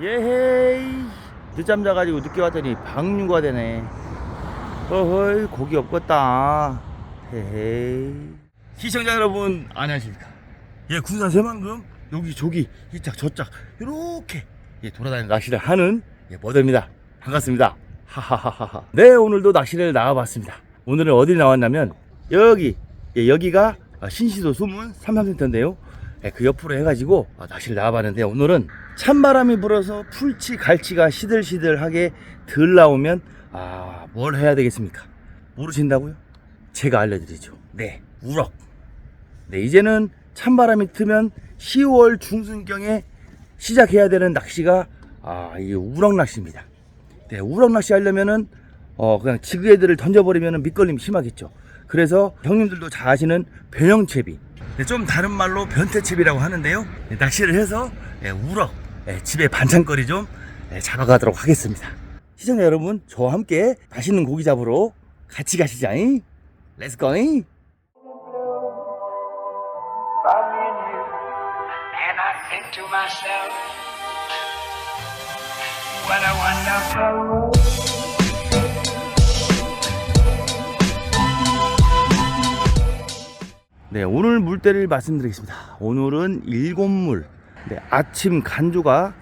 예헤이. 늦잠 자가지고 늦게 왔더니 방류가 되네. 어허이 고기 없겠다. 헤헤이. 시청자 여러분 안녕하십니까? 예 군산 새만금 여기 저기 이짝 저짝 이렇게 예, 돌아다니는 낚시를 하는 예, 머더입니다. 반갑습니다. 하하하하 네 오늘도 낚시를 나와봤습니다. 오늘은 어디 나왔냐면 여기 예, 여기가 아, 신시도 숨은 삼삼센터인데요. 예, 그 옆으로 해가지고 아, 낚시를 나와봤는데 오늘은 찬바람이 불어서 풀치 갈치가 시들시들하게 덜 나오면 아 뭘 해야 되겠습니까? 모르신다고요? 제가 알려드리죠. 네 우럭. 네 이제는 찬바람이 트면 10월 중순경에 시작해야 되는 낚시가 아 이 우럭 낚시입니다. 네 우럭 낚시 하려면은 어 그냥 지그애들을 던져버리면 밑걸림이 심하겠죠. 그래서 형님들도 잘 아시는 변형채비. 네, 좀 다른 말로 변태채비라고 하는데요. 네, 낚시를 해서 네, 우럭. 네, 집에 반찬거리 좀 네, 잡아가도록 하겠습니다 시청자 여러분 저와 함께 맛있는 고기 잡으러 같이 가시자잉 렛츠고잉. 네, 오늘 물때를 말씀드리겠습니다. 오늘은 일곱 물. 네, 아침 간조가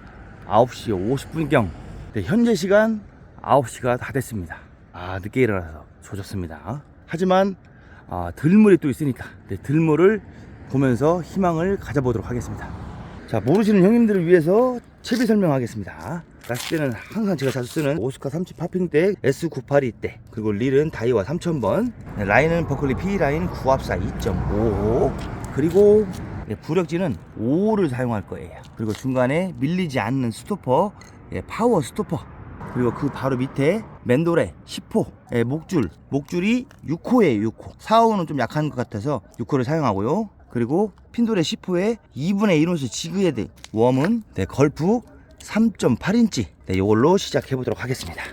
9시 50분경. 네, 현재 시간 9시가 다 됐습니다. 아, 늦게 일어나서 조졌습니다. 하지만, 아, 들물이 또 있으니까, 네, 들물을 보면서 희망을 가져보도록 하겠습니다. 자, 모르시는 형님들을 위해서 채비 설명하겠습니다. 낚싯대는 항상 제가 자주 쓰는 오스카 30 파핑대 S982대 그리고 릴은 다이와 3000번 네, 라인은 버클리 P 라인 9합사 2.5 그리고 네, 부력지는 5를 사용할 거예요. 그리고 중간에 밀리지 않는 스토퍼 예, 파워 스토퍼. 그리고 그 바로 밑에 맨돌에 10호 예, 목줄. 목줄이 6호예요 6호. 4호는 좀 약한 것 같아서 6호를 사용하고요. 그리고 핀돌의 10호에 2분의 1온씩 지그헤드 웜은 네, 걸프 3.8인치. 네, 이걸로 시작해 보도록 하겠습니다.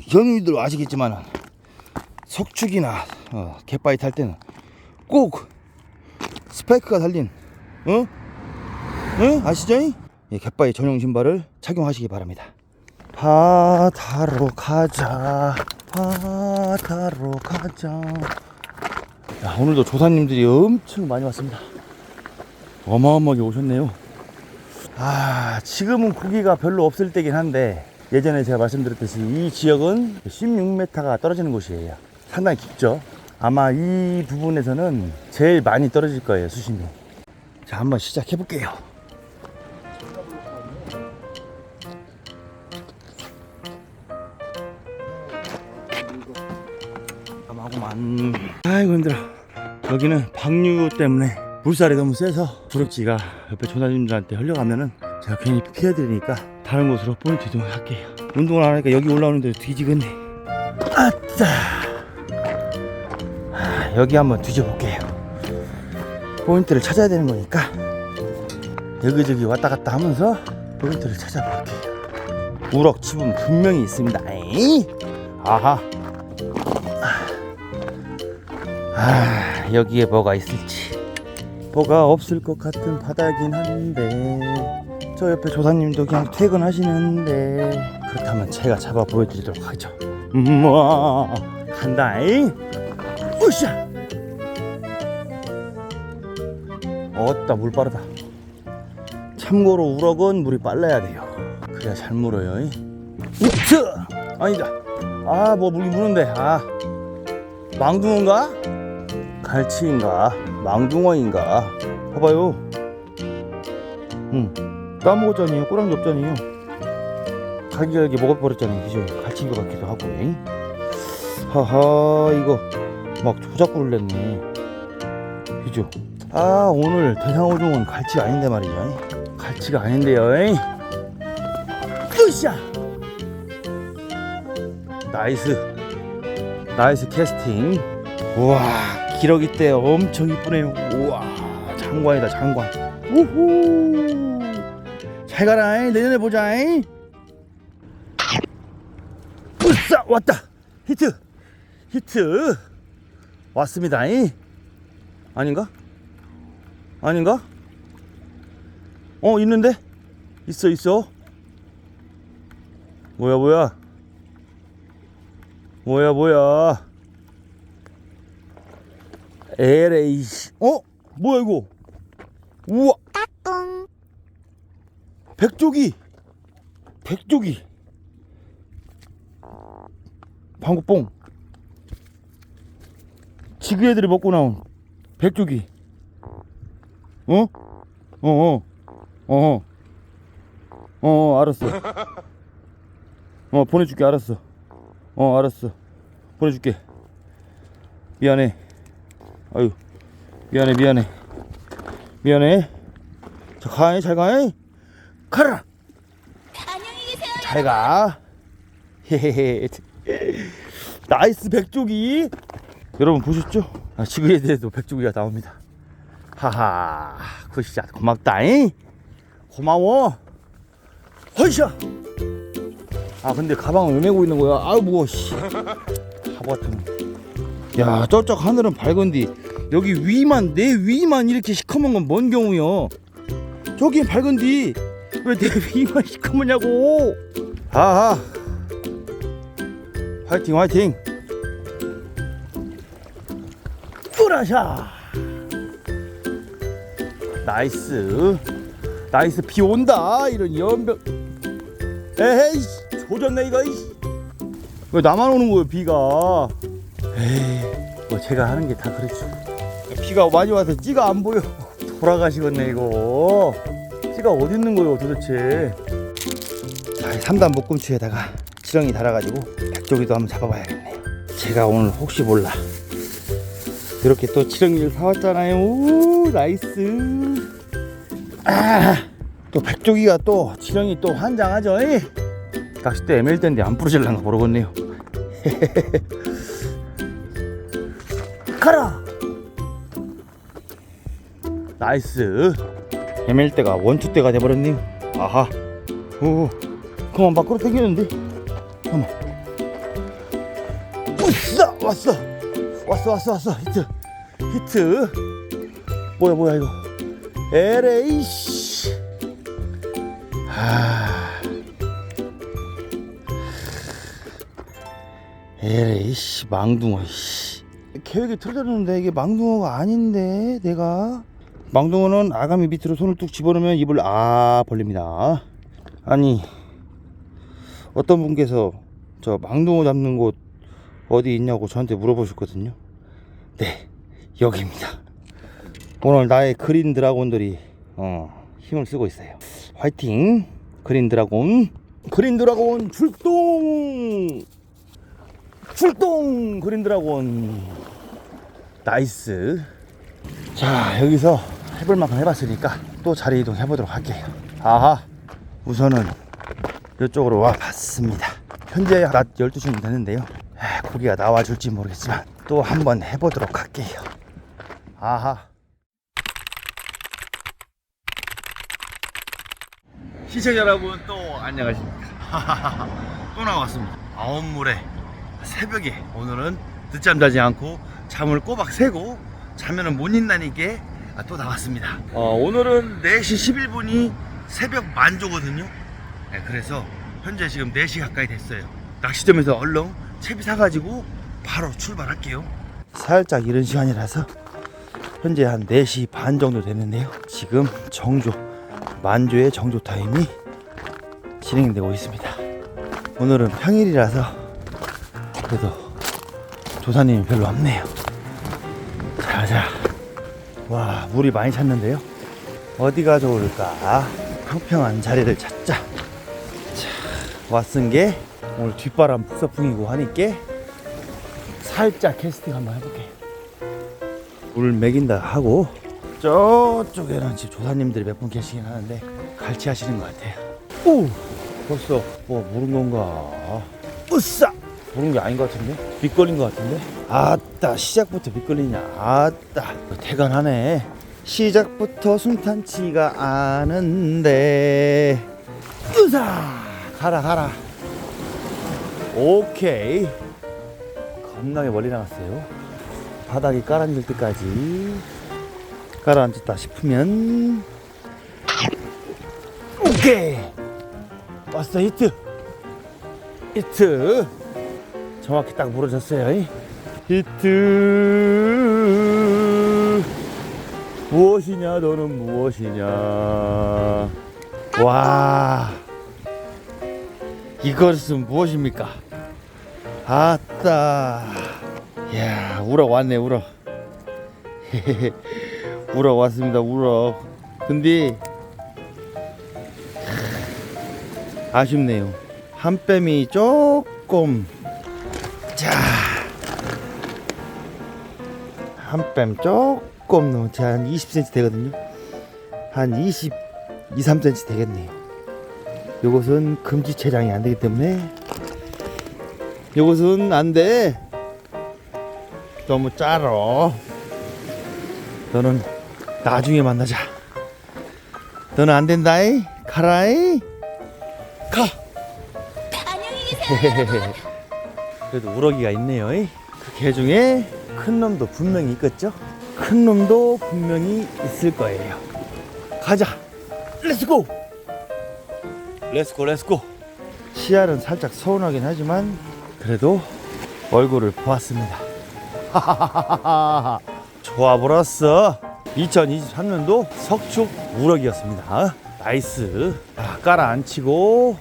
형님들 아시겠지만 석축이나 어, 갯바위 탈 때는 꼭 스파이크가 달린 어? 어? 아시죠? 예, 갯바위 전용 신발을 착용하시기 바랍니다. 바다로 가자. 바다로 가자. 야, 오늘도 조사님들이 엄청 많이 왔습니다. 어마어마하게 오셨네요. 아 지금은 고기가 별로 없을 때긴 한데 예전에 제가 말씀드렸듯이 이 지역은 16m가 떨어지는 곳이에요. 상당히 깊죠 아마 이 부분에서는 제일 많이 떨어질 거예요 수심이 자 한번 시작해 볼게요. 하고만. 아이고 힘들어. 여기는 방류 때문에 물살이 너무 세서 부럭지가 옆에 조사님들한테 흘려가면은 제가 괜히 피해야 되니까 다른 곳으로 포인트 이동할게요. 운동을 안 하니까 여기 올라오는데 뒤지겠네. 아따. 아, 여기 한번 뒤져볼게요. 포인트를 찾아야 되는 거니까 여기저기 왔다 갔다 하면서 포인트를 찾아볼게요. 우럭집은 분명히 있습니다. 에이? 아하. 아 여기에 뭐가 있을지. 뭐가 없을 것 같은 바다긴 한데 저 옆에 조사님도 그냥 퇴근하시는데 그렇다면 제가 잡아 보여드리도록 하죠. 음와 간다잉? 으쌰 어따 물 빠르다 참고로 우럭은 물이 빨라야 돼요 그래야 잘 물어요 우츠 아니다 아 뭐 물이 무는데 아 망둥어인가? 갈치인가? 망둥어인가? 봐봐요. 응. 까먹었잖아요. 꼬랑지 없잖아요. 갈기갈기 먹어버렸잖아요. 그죠? 갈치인 것 같기도 하고. 잉? 하하, 이거 막 조작구를 냈네. 그죠? 아, 오늘 대상어종은 갈치가 아닌데 말이죠. 갈치가 아닌데요. 잉? 으쌰! 나이스. 나이스 캐스팅. 우와, 기러기 때 엄청 이쁘네요. 우와, 장관이다, 장관. 우후. 잘 가라, 잉. 내년에 보자. 잉. 으싸, 왔다. 히트. 히트. 왔습니다. 잉. 아닌가? 아닌가? 어, 있는데? 있어 있어. 뭐야 뭐야? 뭐야 뭐야? 씨 어? 뭐야 이거? 우와! 백조기! 백조기! 방구뽕. 지그 애들이 먹고 나온 백조기 어? 어 어. 어 어. 어 알았어. 어 보내줄게 알았어. 어 알았어. 보내줄게. 미안해. 아유 미안해 미안해. 미안해. 자 가해 잘 가해 가라! 안녕히 계세요. 잘가. 헤헤헤. 나이스 백조기. 여러분 보셨죠? 아, 지구에 대해서 백조기가 나옵니다 하하 굿샷 고맙다잉. 고마워. 허이샤! 아 근데 가방을 왜 메고 있는 거야? 아유 무거워 씨. 바보 같은 야 저쪽 하늘은 밝은디 여기 위만 내 위만 이렇게 시커먼 건 뭔 경우여? 저긴 밝은디 왜 내 위만 시커먼냐고? 하하. 화이팅 화이팅. 뿌라샤 나이스. 나이스 비 온다. 이런 연병 에헤이 조졌네 이거 이씨. 왜 나만 오는 거예요 비가? 에이 뭐 제가 하는 게 다 그렇죠. 비가 많이 와서 찌가 안 보여. 돌아가시겠네 이거. 찌가 어디 있는 거예요 도대체? 자, 3단 묶음추에다가 지렁이 달아가지고 백조기도 한번 잡아봐야겠네요 제가 오늘 혹시 몰라 이렇게 또 지렁이를 사왔잖아요. 오 나이스. 아, 또 백조기가 또 지렁이 또 환장하죠. 이? 낚싯대 애멜대인데 안 부러질란가 모르겠네요. 가라! 나이스. 애멜대가 원투대가 돼버렸네요. 아하. 오 그만 밖으로 당기는데. 잠깐만 왔어 왔어 왔어 왔어 왔어. 히트. 히트. 뭐야 뭐야 이거. LA 씨. 아. LA 씨 망둥어 씨. 계획이 틀어졌는데 이게 망둥어가 아닌데 내가. 망둥어는 아가미 밑으로 손을 뚝 집어넣으면 입을 아 벌립니다. 아니 어떤 분께서 저 망둥어 잡는 곳 어디 있냐고 저한테 물어보셨거든요. 네, 여기입니다. 오늘 나의 그린 드라곤들이 어, 힘을 쓰고 있어요. 화이팅! 그린 드라곤, 그린 드라곤 출동! 출동! 그린 드라곤. 나이스. 자, 여기서 해볼 만큼 해봤으니까 또 자리 이동 해보도록 할게요. 아하, 우선은 이쪽으로 와 봤습니다. 현재 낮 12시면 되는데요. 아, 고기가 나와줄지 모르겠지만 또 한번 해보도록 할게요. 아하. 시청자 여러분 또 안녕하십니까. 또 나왔습니다. 아홉물에 새벽에 오늘은 늦잠 자지 않고 잠을 꼬박 새고 자면은 못 아, 또 나왔습니다. 어, 오늘은 4시 11분이 새벽 만조거든요. 네, 그래서 현재 지금 4시 가까이 됐어요. 낚시점에서 얼른 채비 사가지고 바로 출발할게요. 살짝 이른 시간이라서 현재 한 4시 반 정도 됐는데요. 지금 정조, 만조의 정조 타임이 진행되고 있습니다. 오늘은 평일이라서 그래도 조사님이 별로 없네요. 자자. 와, 물이 많이 찼는데요. 어디가 좋을까? 평평한 자리를 찾자. 자, 왔은 게 오늘 뒷바람 북서풍이고 하니까 살짝 캐스팅 한번 해볼게. 물 먹인다 하고 저쪽에는 지금 조사님들이 몇 분 계시긴 하는데 갈치 하시는 것 같아요. 오, 벌써 뭐 물은 건가? 으싸! 물은 게 아닌 것 같은데? 미끌린 것 같은데? 아따 시작부터 미끌리냐? 아따 태간하네. 시작부터 순탄치가 않은데 으사 가라 가라 오케이. 겁나게 멀리 나갔어요. 바닥이 깔아앉을 때까지 깔아앉았다 싶으면. 오케이. 왔어 히트. 히트. 정확히 딱 물어졌어요. 이. 히트. 무엇이냐 너는 무엇이냐? 와. 이것은 무엇입니까 아따. 야 우럭 왔네 우럭 우럭 왔습니다 우럭 근데 아쉽네요. 한 뺨이 조금. 자 한 뺨 조금 넘지 한 20cm 되거든요. 한 20, 2, 3cm 되겠네요. 요것은 금지 체장이 안 되기 때문에 요것은 안 돼. 너무 짜러. 너는 나중에 만나자. 너는 안 된다이? 가라이? 가. 안녕히 계세요. 그래도 우럭이가 있네요 이. 그개 중에 큰 놈도 분명히 있겠죠? 큰 놈도 분명히 있을 거예요. 가자. 렛츠고 렛츠고 렛츠고 시야는 살짝 서운하긴 하지만 그래도 얼굴을 보았습니다. 좋아 보았어. 2023년도 석축 우럭이었습니다. 나이스. 자, 깔아앉히고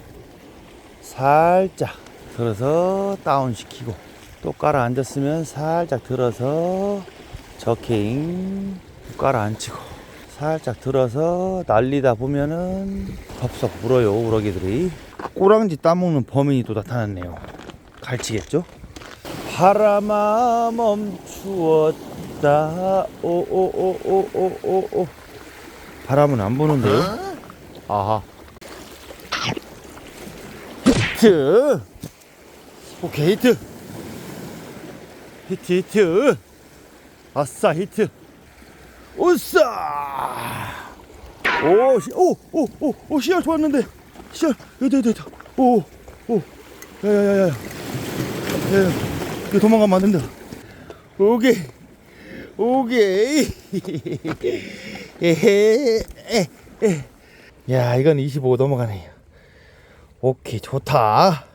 살짝 들어서 다운 시키고 또 깔아앉았으면 살짝 들어서 저케인 깔아앉히고 살짝 들어서 날리다 보면은 덥석 물어요 우럭이들이. 꼬랑지 따먹는 범인이 또 나타났네요 갈치겠죠? 바람아 멈추었다. 오오오오오오오. 바람은 안 부는데요? 아하. 히트! 오케이 히트! 히트 히트! 아싸 히트! 우싸! 오오오 오 오 시야 좋았는데. 시야 여기 여기 여기 오 오. 야야야야 야 이거 도망가면 안 된다. 오케이. 오케이. 에헤. 에 에. 야 이건 25 넘어가네요. 오케이 좋다.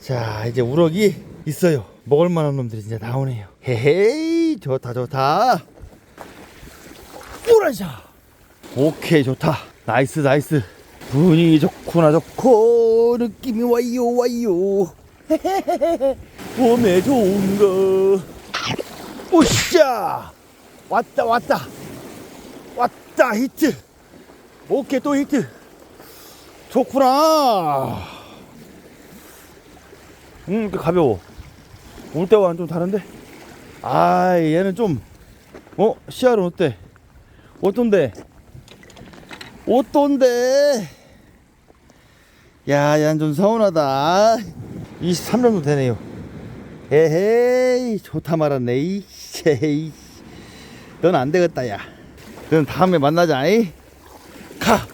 자 이제 우럭이 있어요. 먹을 만한 놈들이 진짜 나오네요. 헤헤이 좋다 좋다. 오라샤. 오케이 좋다. 나이스 나이스. 분위기 좋구나 좋고. 느낌이 와요 와요 봄에 좋은 거 오샤 왔다 왔다 왔다 히트 오케이 또 히트 좋구나 음그 가벼워 올 때와는 좀 다른데 아 얘는 좀 어? 시야는 어때? 어떤데? 어떤데? 야, 얘는 좀 서운하다. 23년도 되네요. 에헤이, 좋다 말았네. 이씨, 넌안 되겠다, 야. 넌 다음에 만나자, 이. 가!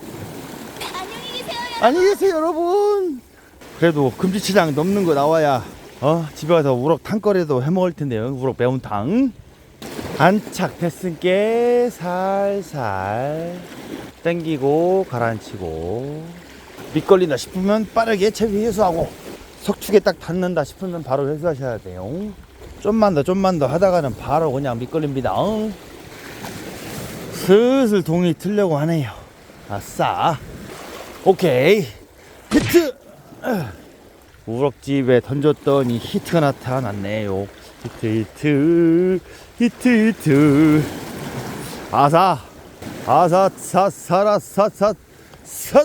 안녕히 계세요. 안녕히 계세요, 여러분. 그래도 금지치장 넘는 거 나와야, 어, 집에 가서 우럭 탕거리도 해 먹을 텐데요. 우럭 매운탕. 안착 됐으니까 살살 땡기고 가라앉히고 미끌린다 싶으면 빠르게 채비 회수하고 석축에 딱 닿는다 싶으면 바로 회수하셔야 돼요. 좀만 더 좀만 더 하다가는 바로 그냥 미끌립니다. 슬슬 동이 틀려고 하네요. 아싸. 오케이. 히트! 우럭집에 던졌더니 히트가 나타났네요. 히트 히트. 히트 히트. 아사. 아사 사 사라 사사 사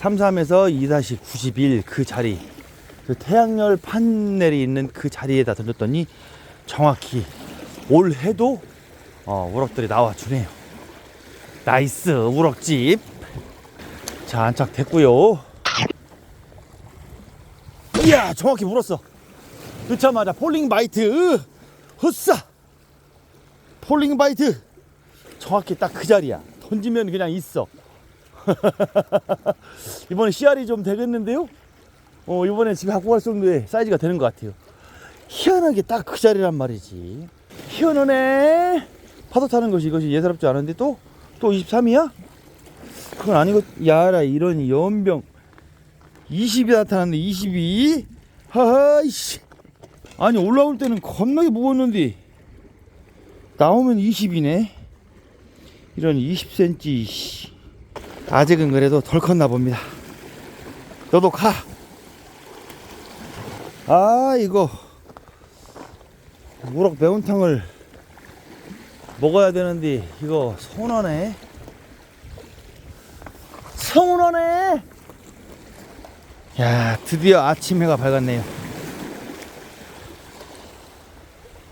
33에서 2-91 그 자리, 그 태양열 판넬이 있는 그 자리에다 던졌더니 정확히 올 해도 어, 우럭들이 나와 주네요. 나이스 우럭집. 자 안착 됐고요. 이야 정확히 물었어 넣자마자 폴링 바이트 헛싸 폴링 바이트 정확히 딱 그 자리야 던지면 그냥 있어 이번에 씨알이 좀 되겠는데요? 어 이번에 집에 갖고 갈 정도의 사이즈가 되는 것 같아요. 희한하게 딱 그 자리란 말이지. 희한하네. 파도 타는 것이 이것이 예사롭지 않은데 또 또 23이야? 그건 아니고 야라 이런 연병. 20이 나타났네 22 하하이씨. 아니 올라올 때는 겁나게 무거웠는데. 나오면 20이네. 이런 20cm 씨. 아직은 그래도 덜 컸나 봅니다. 너도 가. 아 이거. 우럭 매운탕을 먹어야 되는데 이거 서운하네. 서운하네. 야 드디어 아침 해가 밝았네요.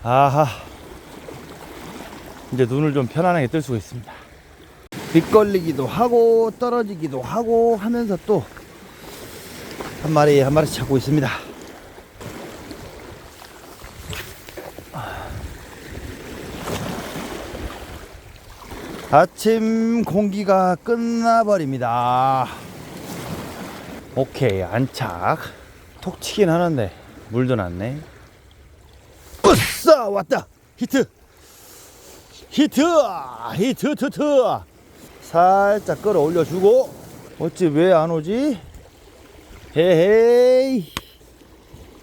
아하. 이제 눈을 좀 편안하게 뜰 수가 있습니다 빗걸리기도 하고 떨어지기도 하고 하면서 또 한 마리 한 마리씩 잡고 있습니다 아침 공기가 끝나버립니다. 오케이, 안착. 톡 치긴 하는데, 물도 났네. 으싸! 왔다! 히트! 히트! 히트, 트트! 살짝 끌어 올려주고, 어찌 왜 안 오지? 헤헤이!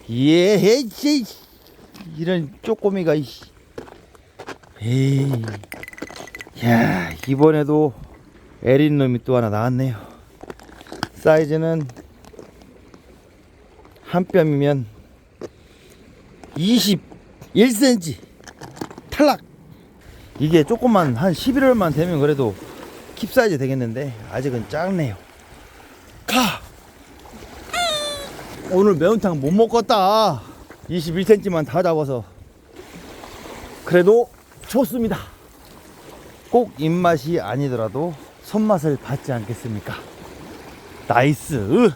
예헤이! 이런 쪼꼬미가. 에이. 야 이번에도 에린 놈이 또 하나 나왔네요 사이즈는 한 뼘이면 21cm 탈락 이게 조금만 한 11월만 되면 그래도 킵 사이즈 되겠는데 아직은 작네요 가 오늘 매운탕 못 먹었다 21cm만 다 잡아서 그래도 좋습니다 꼭 입맛이 아니더라도 손맛을 받지 않겠습니까? 나이스!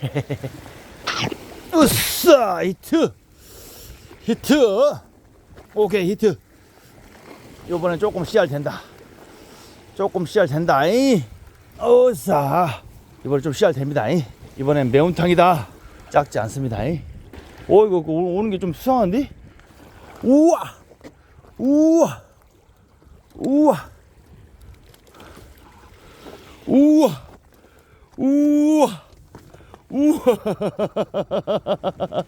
으쌰! 히트! 히트! 오케이, 히트! 요번엔 조금 씨알 된다. 조금 씨알 된다. 이 으쌰! 이번에 좀 씨알 됩니다. 이 이번엔 매운탕이다. 작지 않습니다. 이 오, 이거 오- 오는 게 좀 수상한데? 우와! 우와! 우와 우와 우와 우와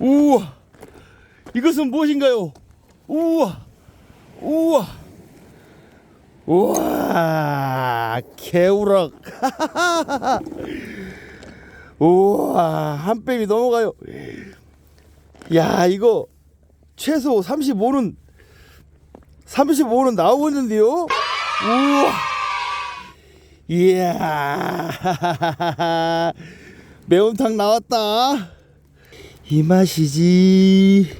우와 이것은 무엇인가요? 우와 우와 우와 개우럭 우와 한 뺨이 넘어가요 야 이거 최소 35는 35는 나오겠는데요? 우와! 이야! 매운탕 나왔다! 이 맛이지.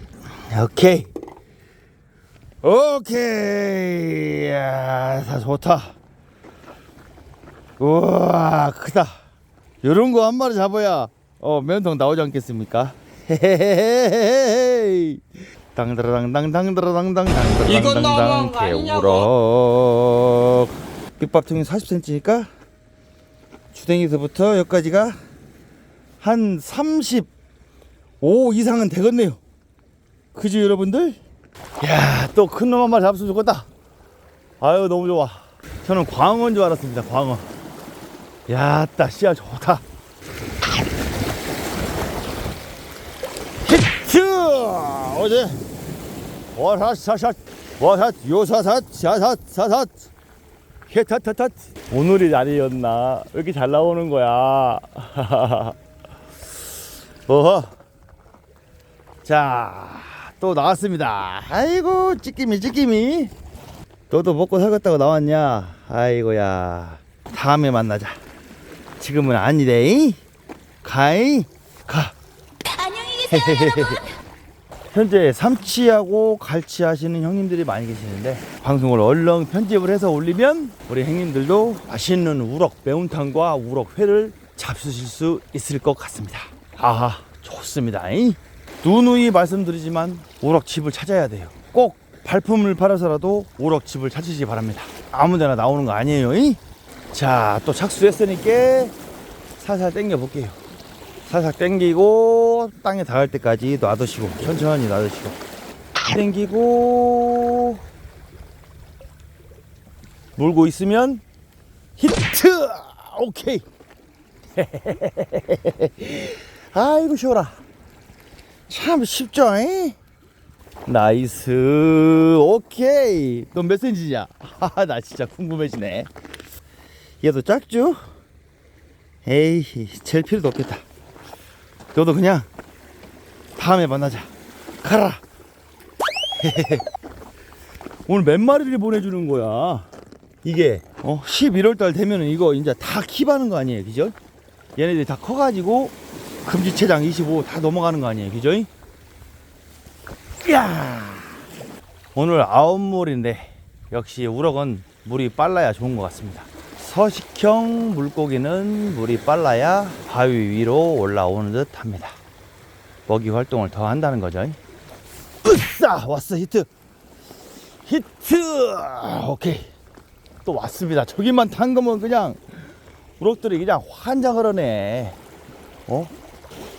오케이. 오케이. 이야, 다 좋다. 우와, 크다. 요런 거 한 마리 잡아야, 어, 매운탕 나오지 않겠습니까? 헤헤헤헤헤. 당드라당당당드라당당 이건 너무한 당드라당당 거 아니냐고? 개우럭 밑밥통이 40cm니까 주댕이서부터 여기까지가 한 35 이상은 되겠네요 그죠 여러분들? 야 또 큰 놈 한 마리 잡으면 좋겠다. 아유 너무 좋아. 저는 광어인 줄 알았습니다 광어. 야 따 씨야 좋다. 히트! 어제. 와샷 요사삿 샤삿 사삿 히타타탓. 오늘이 날이었나? 왜 이렇게 잘 나오는 거야? 어허. 자 또 나왔습니다. 아이고 찌끼미 찌끼미. 너도 먹고 살겠다고 나왔냐? 아이고야. 다음에 만나자. 지금은 아니래 가이 가. 안녕히 계세요, 여러분. 현재 삼치하고 갈치 하시는 형님들이 많이 계시는데 방송을 얼렁 편집을 해서 올리면 우리 형님들도 맛있는 우럭 매운탕과 우럭 회를 잡수실 수 있을 것 같습니다. 아하, 좋습니다. 누누이 말씀드리지만 우럭칩을 찾아야 돼요. 꼭 발품을 팔아서라도 우럭칩을 찾으시기 바랍니다. 아무데나 나오는 거 아니에요. 이? 자, 또 착수했으니까 살살 당겨 볼게요. 살살 당기고 땅에 닿을 때까지 놔두시고 천천히 놔두시고 당기고 물고 있으면 히트! 오케이. 아이고 쉬워라. 참 쉽죠? 잉? 나이스. 오케이. 넌 몇 센치냐? 나 진짜 궁금해지네. 얘도 작죠? 에이, 잴 필요도 없겠다. 너도 그냥 다음에 만나자. 가라. 오늘 몇 마리를 보내주는 거야? 이게 어 11월 달 되면은 이거 이제 다 킵하는 거 아니에요, 그죠? 얘네들이 다 커가지고 금지체장 25 다 넘어가는 거 아니에요, 그죠? 야 오늘 아홉 물인데 역시 우럭은 물이 빨라야 좋은 것 같습니다. 서식형 물고기는 물이 빨라야 바위 위로 올라오는 듯 합니다. 먹이 활동을 더 한다는 거죠. 으싸! 왔어, 히트! 히트! 오케이. 또 왔습니다. 저기만 탄 거면 그냥 우럭들이 그냥 환장을 하네. 어?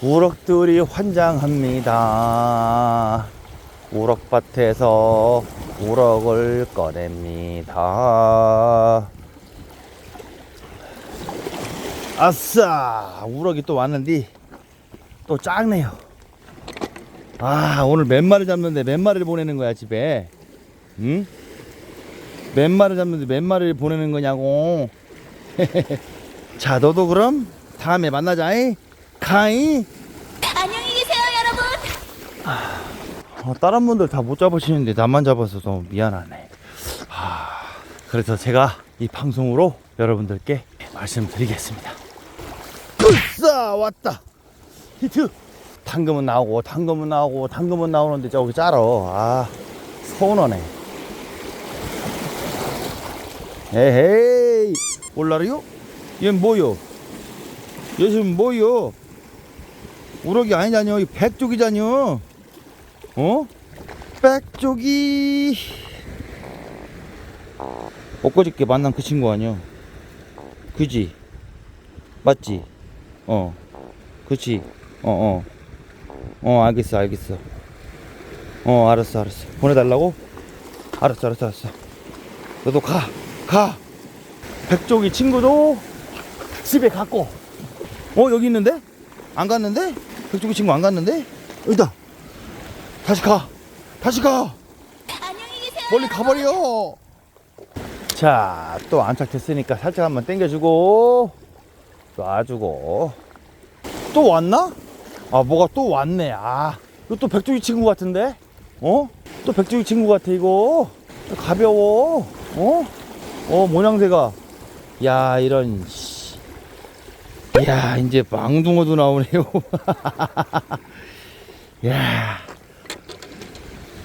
우럭들이 환장합니다. 우럭밭에서 우럭을 꺼냅니다. 아싸! 우럭이 또 왔는데 또 작네요. 아, 오늘 몇 마리 잡는데 몇 마리를 보내는 거야, 집에? 응? 몇 마리 잡는데 몇 마리를 보내는 거냐고. 자, 너도 그럼 다음에 만나자 이. 가이. 안녕히 계세요, 여러분. 어, 다른 분들 다 못 잡으시는데 나만 잡아서 너무 미안하네. 아, 그래서 제가 이 방송으로 여러분들께 말씀드리겠습니다. 으싸 왔다. 히트. 당금은 나오고 당금은 나오고 당금은 나오는데 저기 짜러. 아 서운하네. 에헤이 올라르요? 얘 뭐요? 얘 지금 뭐요? 우럭이 아니잖여. 이 백쪽이잖여. 어? 백쪽이 엊그저께 만난 그 친구 아니야 그지? 맞지? 어. 그치 어 어. 어. 알겠어 알겠어. 어 알았어 알았어. 보내달라고? 알았어 알았어 알았어. 너도 가 가. 백쪽이 친구도 집에 갔고. 어 여기 있는데? 안 갔는데 백쪽이 친구 안 갔는데 여기다 다시 가 다시 가. 멀리 가버려. 자, 또 안착됐으니까 살짝 한번 당겨주고, 놔주고. 또 왔나? 아, 뭐가 또 왔네. 아, 이거 또 백조기 친구 같은데? 어? 또 백조기 친구 같아, 이거. 가벼워. 어? 어, 모양새가. 야, 이런, 씨. 야, 이제 망둥어도 나오네요. 야.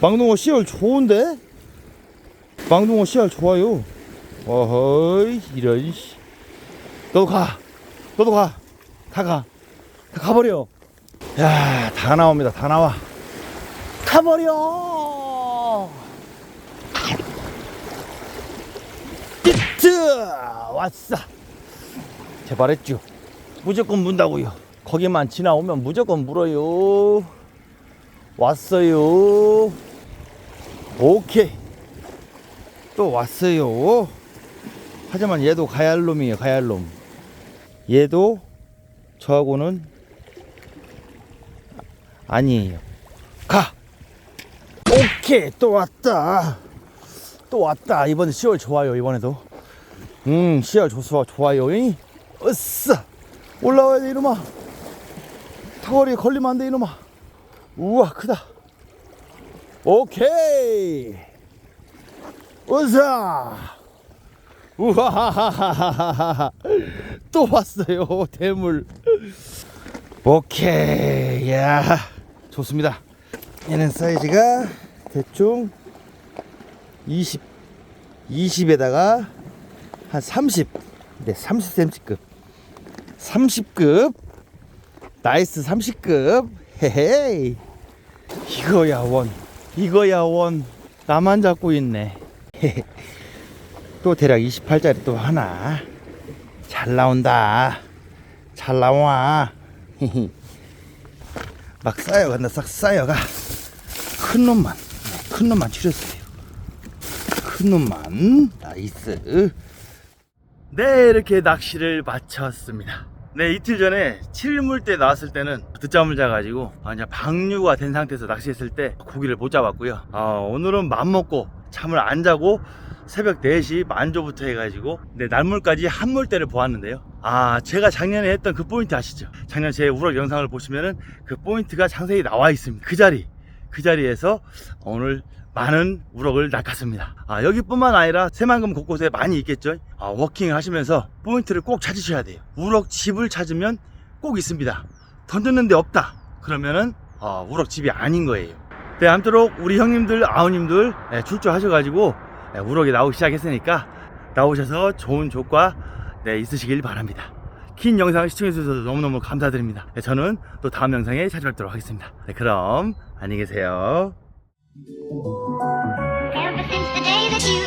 망둥어 씨알 좋은데? 망둥어 씨알 좋아요. 어허이, 이런, 씨. 너도 가. 너도 가. 다 가. 다 가버려. 야, 다 나옵니다. 다 나와. 가버려! 히트! 왔어. 제발했죠. 무조건 문다고요. 거기만 지나오면 무조건 물어요. 왔어요. 오케이. 또 왔어요. 하지만 얘도 가얄놈이에요, 가얄놈. 얘도 저하고는 아니에요. 가! 오케이, 또 왔다. 또 왔다. 이번에 10월 좋아요, 이번에도. 음, 10월 좋아, 좋아요. 잉? 으쌰! 올라와야 돼, 이놈아. 타월이 걸리면 안 돼, 이놈아. 우와 크다. 오케이. 우사 우하하하하하 또 왔어요 대물. 오케이. 야 좋습니다. 얘는 사이즈가 대충 20 20에다가 한 30 네, 30cm급 30급. 나이스 30급. 헤헤이. 이거야 원. 이거야 원. 나만 잡고 있네. 또 대략 28짜리 또 하나. 잘 나온다. 잘 나와. 막 쌓여간다 싹 쌓여가. 큰 놈만. 네, 큰 놈만 추렸어요. 큰 놈만. 나이스. 네 이렇게 낚시를 마쳤습니다 네 이틀 전에 칠물때 나왔을 때는 늦잠을 자가지고 완전 방류가 된 상태에서 낚시했을 때 고기를 못 잡았고요. 아, 오늘은 맘먹고 잠을 안 자고 새벽 4시 만조부터 해가지고 네, 날물까지 한물대를 보았는데요. 아 제가 작년에 했던 그 포인트 아시죠? 작년 제 우럭 영상을 보시면은 그 포인트가 상세히 나와 있습니다. 그 자리 그 자리에서 오늘 많은 우럭을 낚았습니다. 아, 여기뿐만 아니라 새만금 곳곳에 많이 있겠죠. 아, 워킹 하시면서 포인트를 꼭 찾으셔야 돼요. 우럭 집을 찾으면 꼭 있습니다. 던졌는데 없다. 그러면은 아, 우럭 집이 아닌 거예요. 네, 아무쪼록 우리 형님들, 아우님들 예, 출조하셔가지고 예, 우럭이 나오기 시작했으니까 나오셔서 좋은 조과 네, 있으시길 바랍니다. 긴 영상 시청해주셔서 너무너무 감사드립니다. 네, 저는 또 다음 영상에 찾아뵙도록 하겠습니다. 네, 그럼 안녕히 계세요. Ever since the day that you